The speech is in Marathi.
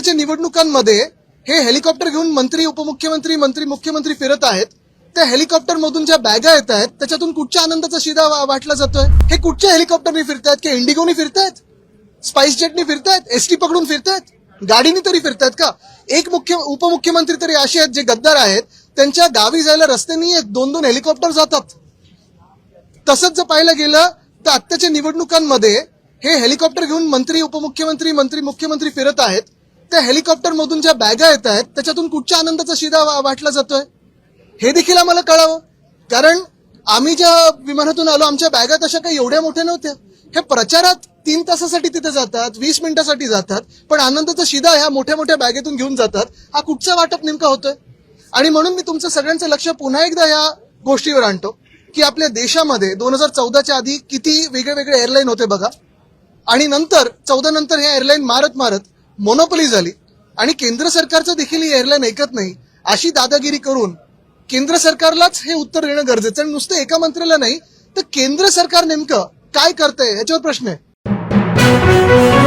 आत्ताच्या निवडणुकांमध्ये हे हेलिकॉप्टर घेऊन मंत्री उपमुख्यमंत्री मंत्री मुख्यमंत्री फिरत आहेत. त्या हेलिकॉप्टर मधून ज्या बॅगा येत आहेत त्याच्यातून कुठच्या आनंदाचा शिदा वाटला जातोय? हे कुठच्या हेलिकॉप्टरनी फिरतायत? की इंडिगोनी फिरतायत? स्पाइस जेटनी फिरतायत? एसटी पकडून फिरतायत? गाडीनी तरी फिरतायत का? एक मुख्य उपमुख्यमंत्री तरी असे आहेत जे गद्दार आहेत. त्यांच्या गावी जायला रस्ते नाही आहेत दोन दोन हेलिकॉप्टर जातात. तसंच जर पाहायला गेलं तर आत्ताच्या निवडणुकांमध्ये हे हेलिकॉप्टर घेऊन मंत्री उपमुख्यमंत्री मंत्री मुख्यमंत्री फिरत आहेत. त्या हेलिकॉप्टर मधून ज्या बॅगा येत आहेत त्याच्यातून कुठच्या आनंदाचा शिदा वाटला जातोय? हे देखील आम्हाला कळावं. कारण आम्ही ज्या विमानातून आलो आमच्या बॅगा तशा काही एवढ्या मोठ्या नव्हत्या. हे प्रचारात तीन तासासाठी तिथे जातात वीस मिनिटासाठी जातात पण आनंदाचा शिदा ह्या मोठ्या मोठ्या बॅगेतून घेऊन जातात. हा कुठचा वाटप नेमका होतोय? आणि म्हणून मी तुमचं सगळ्यांचं लक्ष पुन्हा एकदा या गोष्टीवर आणतो की आपल्या देशामध्ये दोन हजार चौदाच्या आधी किती वेगळे वेगळे एअरलाईन होते बघा. आणि नंतर चौदा नंतर हे एअरलाईन मारत मारत मोनोपली झाली आणि केंद्र सरकारचं देखील ही एअरलाईन ऐकत नाही अशी दादागिरी करून केंद्र सरकारलाच हे उत्तर देणं गरजेचं आहे. आणि नुसतं एका मंत्र्याला नाही तर केंद्र सरकार नेमकं काय करतंय याच्यावर प्रश्न आहे